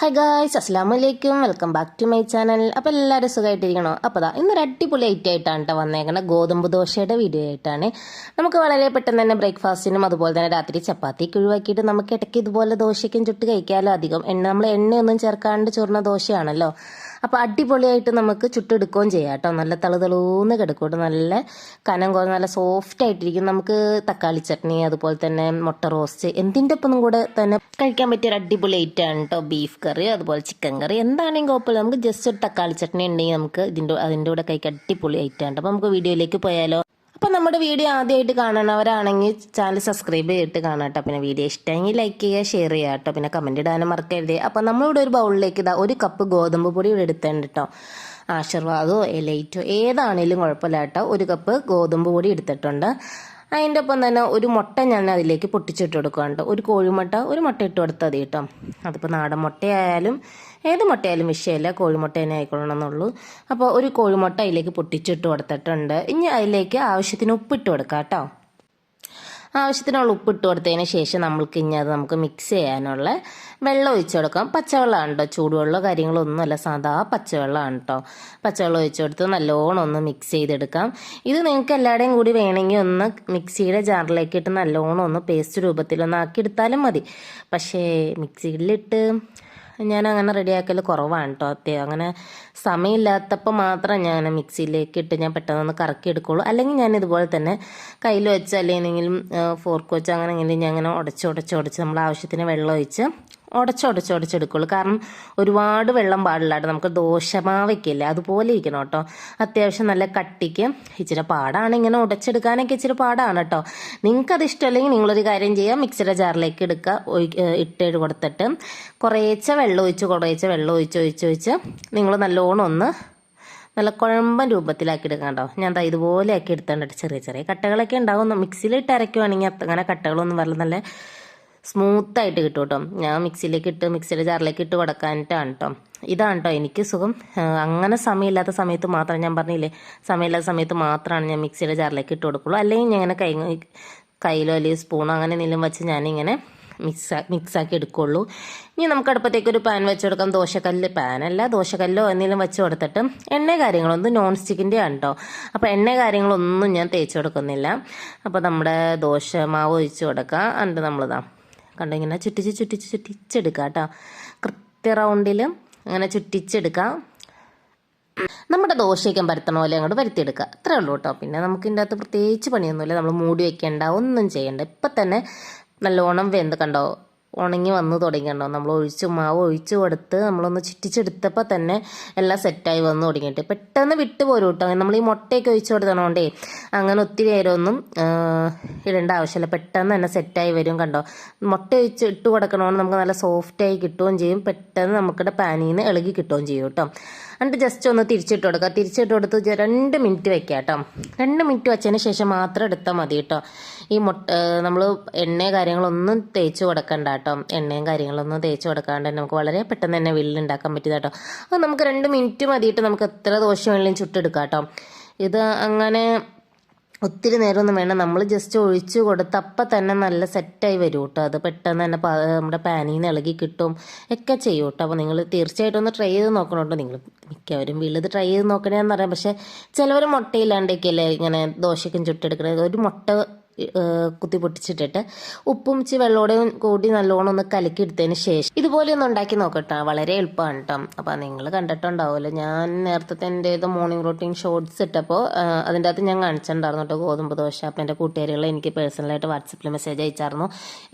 Hi guys അസ്സാം വലൈക്കും welcome back to my channel അപ്പോൾ എല്ലാവരും സുഖമായിട്ടിരിക്കണോ അപ്പോൾ ദാ ഇന്നൊരു അടിപൊളി ഐറ്റം ആയിട്ടാണ് കേട്ടോ വന്നേക്കുന്നത് ഗോതമ്പ് ദോശയുടെ വീഡിയോ ആയിട്ടാണ്. നമുക്ക് വളരെ പെട്ടെന്ന് തന്നെ ബ്രേക്ക്ഫാസ്റ്റിനും അതുപോലെ തന്നെ രാത്രി ചപ്പാത്തിക്ക് ഒഴിവാക്കിയിട്ട് നമുക്ക് ഇടയ്ക്ക് ഇതുപോലെ ദോശയ്ക്കും ചുട്ട് കഴിക്കാമല്ലോ അധികം. എണ്ണ നമ്മൾ എണ്ണയൊന്നും ചേർക്കാണ്ട് ചുരുന്ന ദോശയാണല്ലോ. അപ്പോൾ അടിപൊളിയായിട്ട് നമുക്ക് ചുട്ടെടുക്കുകയും ചെയ്യാം കേട്ടോ. നല്ല തളുതളൂന്ന് കിടക്കൂട്ട് നല്ല കനം കുറഞ്ഞ നല്ല സോഫ്റ്റ് ആയിട്ടിരിക്കും. നമുക്ക് തക്കാളി ചട്നി അതുപോലെ തന്നെ മുട്ട റോസ്റ്റ് എന്തിന്റെ ഒപ്പം കൂടെ തന്നെ കഴിക്കാൻ പറ്റിയ ഒരു അടിപൊളി ഐറ്റമാണ് കേട്ടോ. ബീഫ് കറി അതുപോലെ ചിക്കൻ കറി എന്താണെങ്കിലും കുഴപ്പമില്ല. നമുക്ക് ജസ്റ്റ് ഒരു തക്കാളി ചട്നി ഉണ്ടെങ്കിൽ നമുക്ക് ഇതിന്റെ അതിന്റെ കൂടെ കഴിക്കാൻ അടിപൊളി ഐറ്റമാണ് അപ്പോൾ നമുക്ക് വീഡിയോയിലേക്ക് പോയാലോ? അപ്പോൾ നമ്മുടെ വീഡിയോ ആദ്യമായിട്ട് കാണണവരാണെങ്കിൽ ചാനൽ സബ്സ്ക്രൈബ് ചെയ്തിട്ട് കാണാം കേട്ടോ. പിന്നെ വീഡിയോ ഇഷ്ടമെങ്കിൽ ലൈക്ക് ചെയ്യുക ഷെയർ ചെയ്യുക കേട്ടോ. പിന്നെ കമന്റ് ഇടാനും മറക്കരുത്. അപ്പോൾ നമ്മളിവിടെ ഒരു ബൗളിലേക്ക് ഇതാ ഒരു കപ്പ് ഗോതമ്പ് പൊടി ഇവിടെ എടുത്തേണ്ട കേട്ടോ. ആശീർവാദോ എലൈറ്റോ ഏതാണേലും കുഴപ്പമില്ല കേട്ടോ. ഒരു കപ്പ് ഗോതമ്പ് പൊടി എടുത്തിട്ടുണ്ട്. അതിന്റെ ഒപ്പം തന്നെ ഒരു മുട്ട ഞാൻ അതിലേക്ക് പൊട്ടിച്ചിട്ട് കൊടുക്കുന്നുണ്ട് ഒരു കോഴിമുട്ട ഒരു മുട്ട ഇട്ട് കൊടുത്താൽ മതി കേട്ടോ. അതിപ്പോൾ നാടൻ മുട്ടയായാലും ഏത് മുട്ടയായാലും വിഷയമില്ല കോഴിമുട്ട തന്നെ ആയിക്കൊള്ളണം എന്നുള്ളൂ അപ്പോൾ ഒരു കോഴിമുട്ട അതിലേക്ക് പൊട്ടിച്ചിട്ട് കൊടുത്തിട്ടുണ്ട്. ഇനി അതിലേക്ക് ആവശ്യത്തിന് ഉപ്പിട്ട് കൊടുക്കാം കേട്ടോ. ആവശ്യത്തിനുള്ള ഉപ്പിട്ട് കൊടുത്തതിന് ശേഷം നമ്മൾക്ക് ഇനി അത് നമുക്ക് മിക്സ് ചെയ്യാനുള്ള വെള്ളം ഒഴിച്ചു കൊടുക്കാം. പച്ചവെള്ളമാണ് കേട്ടോ ചൂടുവെള്ളമോ കാര്യങ്ങളോ ഒന്നുമല്ല. സാധാ പച്ചവെള്ളമാണ് കേട്ടോ പച്ചവെള്ളം ഒഴിച്ചു കൊടുത്ത് നല്ലോണം ഒന്ന് മിക്സ് ചെയ്തെടുക്കാം. ഇത് നിങ്ങൾക്ക് എല്ലാവരുടെയും കൂടി വേണമെങ്കിൽ ഒന്ന് മിക്സിയുടെ ജാറിലേക്ക് ഇട്ട് നല്ലോണം ഒന്ന് പേസ്റ്റ് രൂപത്തിലൊന്ന് ആക്കി എടുത്താലും മതി. പക്ഷേ മിക്സിയിലിട്ട് ഞാൻ അങ്ങനെ റെഡിയാക്കൽ കുറവാണ് കേട്ടോ അത്യം അങ്ങനെ സമയമില്ലാത്തപ്പോൾ മാത്രം ഞാൻ മിക്സിയിലേക്ക് ഇട്ട് ഞാൻ പെട്ടെന്ന് കറക്കി എടുക്കുള്ളൂ അല്ലെങ്കിൽ ഞാൻ ഇതുപോലെ തന്നെ കയ്യിൽ വെച്ച് അല്ലെങ്കിൽ ഫോർക്ക് വെച്ച് അങ്ങനെ എങ്കിലും ഞാൻ അങ്ങനെ ഉടച്ച് ഉടച്ച് ഉടച്ച് നമ്മൾ ആവശ്യത്തിന് വെള്ളം ഒഴിച്ച് ഉടച്ച് ഉടച്ചെടുക്കുള്ളൂ കാരണം ഒരുപാട് വെള്ളം പാടില്ലാട്ട് നമുക്ക് ദോശമാവയ്ക്കില്ലേ അതുപോലെ ഇരിക്കണം കേട്ടോ. അത്യാവശ്യം നല്ല കട്ടിക്ക് ഇച്ചിരി പാടാണ് ഇങ്ങനെ ഉടച്ചെടുക്കാനൊക്കെ ഇച്ചിരി പാടാണ് കേട്ടോ. നിങ്ങൾക്കത് ഇഷ്ടമല്ലെങ്കിൽ നിങ്ങളൊരു കാര്യം ചെയ്യുക. മിക്സിയുടെ ജാറിലേക്ക് എടുക്കുക. ഇട്ട് കൊടുത്തിട്ട് കുറേച്ച വെള്ളം ഒഴിച്ച് കുറേച്ച വെള്ളം ഒഴിച്ച് ഒഴിച്ച് ഒഴിച്ച് നിങ്ങൾ നല്ലോണം ഒന്ന് നല്ല കുഴമ്പൻ രൂപത്തിലാക്കി എടുക്കാം കേട്ടോ. ഞാൻ ഇതുപോലെ ആക്കി എടുത്തോണ്ടിട്ട് ചെറിയ ചെറിയ കട്ടകളൊക്കെ ഉണ്ടാവും. മിക്സിയിലിട്ട് അരയ്ക്കുവാണെങ്കിൽ അങ്ങനെ കട്ടകളൊന്നും വരല നല്ല സ്മൂത്തായിട്ട് കിട്ടും കേട്ടോ ഞാൻ മിക്സിയിലേക്ക് ഇട്ട് മിക്സിയുടെ ജാറിലേക്ക് ഇട്ട് കൊടുക്കാനിട്ടാണ് കേട്ടോ ഇതാണ് കേട്ടോ എനിക്ക് സുഖം. അങ്ങനെ സമയമില്ലാത്ത സമയത്ത് മാത്രം ഞാൻ പറഞ്ഞില്ലേ സമയമില്ലാത്ത സമയത്ത് മാത്രമാണ് ഞാൻ മിക്സിയുടെ ജാറിലേക്ക് ഇട്ട് കൊടുക്കുള്ളൂ. അല്ലെങ്കിൽ ഞാൻ ഇങ്ങനെ കൈ കയ്യിലോ അല്ലെങ്കിൽ സ്പൂണോ അങ്ങനെ എന്തെങ്കിലും വെച്ച് ഞാനിങ്ങനെ മിക്സ് മിക്സാക്കി എടുക്കുള്ളൂ. ഇനി നമുക്ക് അടുപ്പത്തേക്ക് ഒരു പാൻ വെച്ച് കൊടുക്കാം. ദോശക്കല്ല് പാനല്ല ദോശക്കല്ലോ എന്തെങ്കിലും വെച്ച് കൊടുത്തിട്ട് എണ്ണ കാര്യങ്ങളൊന്നും നോൺ സ്റ്റിക്കിന്റെ ആണ് കേട്ടോ അപ്പോൾ എണ്ണ കാര്യങ്ങളൊന്നും ഞാൻ തേച്ച് കൊടുക്കുന്നില്ല. അപ്പോൾ നമ്മുടെ ദോശ മാവ് ഒഴിച്ച് കൊടുക്കുക എന്നിട്ട് നമ്മളിതാ കണ്ടോ? ഇങ്ങനെ ചുറ്റിച്ച് ചുറ്റിച്ച് ചുറ്റിച്ചെടുക്കുക കേട്ടോ. കൃത്യ റൗണ്ടിൽ അങ്ങനെ ചുറ്റിച്ചെടുക്കാം. നമ്മുടെ ദോശയ്ക്കും പരത്തണ പോലെ അങ്ങോട്ട് വരുത്തിയെടുക്കുക അത്രേ ഉള്ളൂ കേട്ടോ. പിന്നെ നമുക്ക് ഇതിന്റെ അകത്ത് പ്രത്യേകിച്ച് പണിയൊന്നുമില്ല. നമ്മൾ മൂടി വെക്കേണ്ട ഒന്നും ചെയ്യണ്ട. ഇപ്പം തന്നെ നല്ലോണം വെന്ത് കണ്ടോ? ഉണങ്ങി വന്ന് തുടങ്ങിയിട്ടുണ്ടോ നമ്മൾ ഒഴിച്ച് മാവ് ഒഴിച്ച് കൊടുത്ത് നമ്മളൊന്ന് ചുറ്റിച്ചെടുത്തപ്പോൾ തന്നെ എല്ലാം സെറ്റായി വന്ന് തുടങ്ങിയിട്ട് പെട്ടെന്ന് വിട്ട് പോരും കേട്ടോ നമ്മൾ ഈ മുട്ടയൊക്കെ ഒഴിച്ച് കൊടുത്തണോണ്ടേ അങ്ങനെ ഒത്തിരി നേരമൊന്നും ഇടേണ്ട ആവശ്യമില്ല പെട്ടെന്ന് തന്നെ സെറ്റായി വരും കണ്ടോ? മുട്ട ഒഴിച്ച് ഇട്ട് കൊടുക്കണമെന്ന് നമുക്ക് നല്ല സോഫ്റ്റായി കിട്ടുകയും ചെയ്യും. പെട്ടെന്ന് നമുക്കിടെ പാനിൽ നിന്ന് ഇളകി കിട്ടുകയും ചെയ്യും കേട്ടോ. എന്നിട്ട് ജസ്റ്റ് ഒന്ന് തിരിച്ചിട്ട് കൊടുക്കുക. തിരിച്ചിട്ട് കൊടുത്ത് രണ്ട് മിനിറ്റ് വെക്കുക കേട്ടോ. രണ്ട് മിനിറ്റ് വെച്ചതിന് ശേഷം മാത്രം എടുത്താൽ മതി കേട്ടോ. ഈ മുട്ട നമ്മൾ എണ്ണ കാര്യങ്ങളൊന്നും തേച്ച് കൊടുക്കണ്ട കേട്ടോ. എണ്ണയും കാര്യങ്ങളൊന്നും തേച്ച് കൊടുക്കാണ്ട് തന്നെ നമുക്ക് വളരെ പെട്ടെന്ന് തന്നെ വില്ലുണ്ടാക്കാൻ പറ്റിയത് കേട്ടോ. അത് നമുക്ക് രണ്ട് മിനിറ്റ് മതിയിട്ട് നമുക്ക് എത്ര ദോശ വേണമെങ്കിലും ചുട്ടെടുക്കാം കേട്ടോ. ഇത് അങ്ങനെ ഒത്തിരി നേരമൊന്നും വേണം നമ്മൾ ജസ്റ്റ് ഒഴിച്ച് കൊടുത്ത് അപ്പം തന്നെ നല്ല സെറ്റായി വരും കേട്ടോ അത് പെട്ടെന്ന് തന്നെ നമ്മുടെ പാനിൽ നിന്ന് ഇളകി കിട്ടും. ഒക്കെ ചെയ്യും കേട്ടോ അപ്പോൾ നിങ്ങൾ തീർച്ചയായിട്ടും ഒന്ന് ട്രൈ ചെയ്ത് നോക്കണോട്ടോ നിങ്ങൾ മിക്കവരും വീട്ടിൽ ട്രൈ ചെയ്ത് നോക്കണേന്ന് പറയാം. പക്ഷേ ചിലവർ മുട്ടയില്ലാണ്ടൊക്കെയല്ലേ ഇങ്ങനെ ദോശയ്ക്കും ചുട്ടെടുക്കണത് ഒരു മുട്ട കുത്തി പൊട്ടിച്ചിട്ടിട്ട് ഉപ്പും ഇച്ചി വെള്ളോടെയും കൂടി നല്ലോണം ഒന്ന് കലക്കി എടുത്തതിന് ശേഷം ഇതുപോലെ ഒന്ന് ഉണ്ടാക്കി നോക്കട്ടെ. വളരെ എളുപ്പമാണ് കേട്ടോ അപ്പം നിങ്ങൾ കണ്ടിട്ടുണ്ടാവുമല്ലോ. ഞാൻ നേരത്തെ എന്റെ ഇത് മോർണിംഗ് റൂട്ടീൻ ഷോർട്സ് ഇട്ടപ്പോൾ അതിന്റെ അകത്ത് ഞാൻ കാണിച്ചിട്ടുണ്ടായിരുന്നു കേട്ടോ ഗോതമ്പ് ദോശ. അപ്പം എന്റെ കൂട്ടുകാരികൾ എനിക്ക് പേഴ്സണലായിട്ട് വാട്സപ്പിൽ മെസ്സേജ് അയച്ചായിരുന്നു.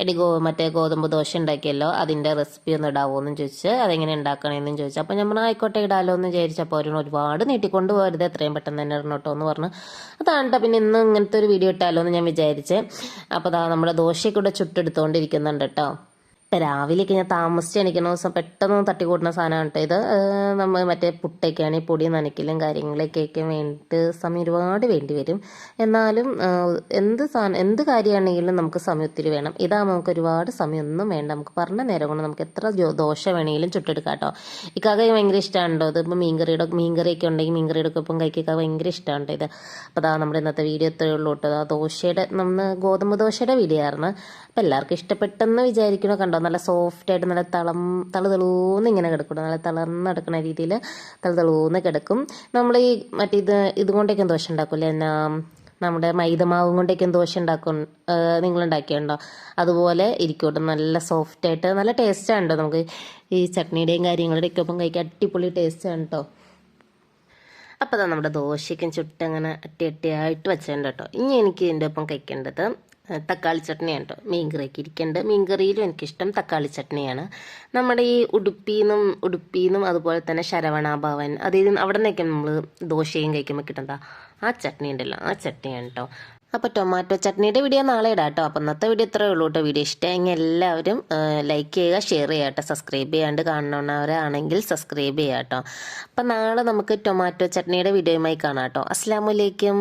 എടി ഗോ മറ്റേ ഗോതമ്പ് ദോശ ഉണ്ടാക്കിയല്ലോ അതിന്റെ റെസിപ്പി ഒന്ന് ഇടാവോ ചോദിച്ച് അതെങ്ങനെ ഉണ്ടാക്കണമെന്നും ചോദിച്ചു. അപ്പോൾ നമ്മൾ ആയിക്കോട്ടെ ഇടാലോ എന്ന് വിചാരിച്ചപ്പോൾ അവർ ഒരുപാട് നീട്ടിക്കൊണ്ട് പോകരുത് എത്രയും പെട്ടെന്ന് തന്നെ ഇടണം കേട്ടോ എന്ന് പറഞ്ഞു. അതാണ് കേട്ടോ പിന്നെ ഇന്ന് ഇങ്ങനത്തെ ഒരു വീഡിയോ ഇട്ടാലോ എന്ന് ഞാൻ വിചാരിച്ചു വിചാരിച്ച്. അപ്പോൾ നമ്മുടെ ദോശയൊക്കെ ഇവിടെ ചുട്ടെടുത്തുകൊണ്ടിരിക്കുന്നുണ്ട് കേട്ടോ. ഇപ്പം രാവിലെയൊക്കെ ഞാൻ താമസിച്ച് എണിക്കുന്ന ദിവസം പെട്ടെന്ന് തട്ടിക്കൂട്ടുന്ന സാധനമാണ് കേട്ടോ ഇത് നമ്മൾ മറ്റേ പുട്ടൊക്കെയാണ് പൊടി നനയ്ക്കലും കാര്യങ്ങളൊക്കെ വേണ്ടിയിട്ട് സമയം ഒരുപാട് വേണ്ടി വരും. എന്നാലും എന്ത് സാധനം എന്ത് കാര്യമാണെങ്കിലും നമുക്ക് സമയം ഒത്തിരി വേണം. ഇതാകുമ്പോൾ നമുക്ക് ഒരുപാട് സമയമൊന്നും വേണ്ട. നമുക്ക് പറഞ്ഞ നേരം കൊണ്ട് നമുക്ക് എത്ര ദോശ വേണമെങ്കിലും ചുട്ടെടുക്കാം കേട്ടോ ഇക്കാക്ക ഭയങ്കര ഇഷ്ടമാണല്ലോ ഇത് ഇപ്പോൾ മീൻകറിയുടെ മീൻകറിയൊക്കെ ഉണ്ടെങ്കിൽ മീൻകറിയുടെ ഒപ്പം കഴിക്കുക ഭയങ്കര ഇഷ്ടമാണ് ഇത്. അപ്പോൾ അതാ നമ്മുടെ ഇന്നത്തെ വീഡിയോ എത്രയേ ഉള്ളൂ കേട്ടോ. ദോശയുടെ നമ്മൾ ഗോതമ്പ് ദോശയുടെ വീഡിയോ ആയിരുന്നു അപ്പം എല്ലാവർക്കും ഇഷ്ടപ്പെട്ടെന്ന് വിചാരിക്കണോ? കണ്ടോ? നല്ല സോഫ്റ്റ് ആയിട്ട് നല്ല തളം തളുതളൂന്ന് ഇങ്ങനെ കിടക്കണം നല്ല തളർന്ന് കിടക്കുന്ന രീതിയിൽ തളുതളൂന്ന് കിടക്കും. നമ്മൾ ഈ മറ്റേ ഇത് ഇതുകൊണ്ടൊക്കെ ദോശ ഉണ്ടാക്കില്ലേ? എന്നാ നമ്മുടെ മൈദമാവും കൊണ്ടൊക്കെ ദോശ ഉണ്ടാക്കും? നിങ്ങൾ ഉണ്ടാക്കിയുണ്ടോ അതുപോലെ ഇരിക്കോട്ടെ. നല്ല സോഫ്റ്റ് ആയിട്ട് നല്ല ടേസ്റ്റാണ് കേട്ടോ നമുക്ക് ഈ ചട്നിയുടെയും കാര്യങ്ങളുടെയൊക്കെ ഒപ്പം കഴിക്കാൻ അടിപൊളി ടേസ്റ്റാണ് കേട്ടോ അപ്പോൾ അതാ നമ്മുടെ ദോശയ്ക്കും ചുട്ടങ്ങനെ അട്ടി അട്ടിയായിട്ട് വെച്ചിട്ടുണ്ട് കേട്ടോ ഇനി എനിക്ക് ഇതിന്റെ ഒപ്പം കഴിക്കേണ്ടത് തക്കാളി ചട്നിയാണ് കേട്ടോ മീൻകറിയൊക്കെ ഇരിക്കേണ്ടത് മീൻകറിയിലും എനിക്കിഷ്ടം തക്കാളി ചട്നിയാണ്. നമ്മുടെ ഈ ഉടുപ്പിന്നും ഉടുപ്പിന്നും അതുപോലെ തന്നെ ശരവണാഭവൻ ഭവൻ അതിൽ അവിടെ നിന്നൊക്കെ നമ്മൾ ദോശയും കഴിക്കുമ്പോൾ കിട്ടണ്ട ആ ചട്നി ഉണ്ടല്ലോ. ആ ചട്നിയാണ് കേട്ടോ അപ്പോൾ ടൊമാറ്റോ ചട്നിയുടെ വീഡിയോ നാളെ ഇടാം കേട്ടോ അപ്പോൾ ഇന്നത്തെ വീഡിയോ ഇത്രേ ഉള്ളൂ കേട്ടോ വീഡിയോ ഇഷ്ടമെങ്കിൽ എല്ലാവരും ലൈക്ക് ചെയ്യുക ഷെയർ ചെയ്യുക കേട്ടോ സബ്സ്ക്രൈബ് ചെയ്യാണ്ട് കാണുന്നവരാണെങ്കിൽ സബ്സ്ക്രൈബ് ചെയ്യുക കേട്ടോ അപ്പം നാളെ നമുക്ക് ടൊമാറ്റോ ചട്നിയുടെ വീഡിയോയുമായി കാണാം കേട്ടോ അസ്സാം വലൈക്കും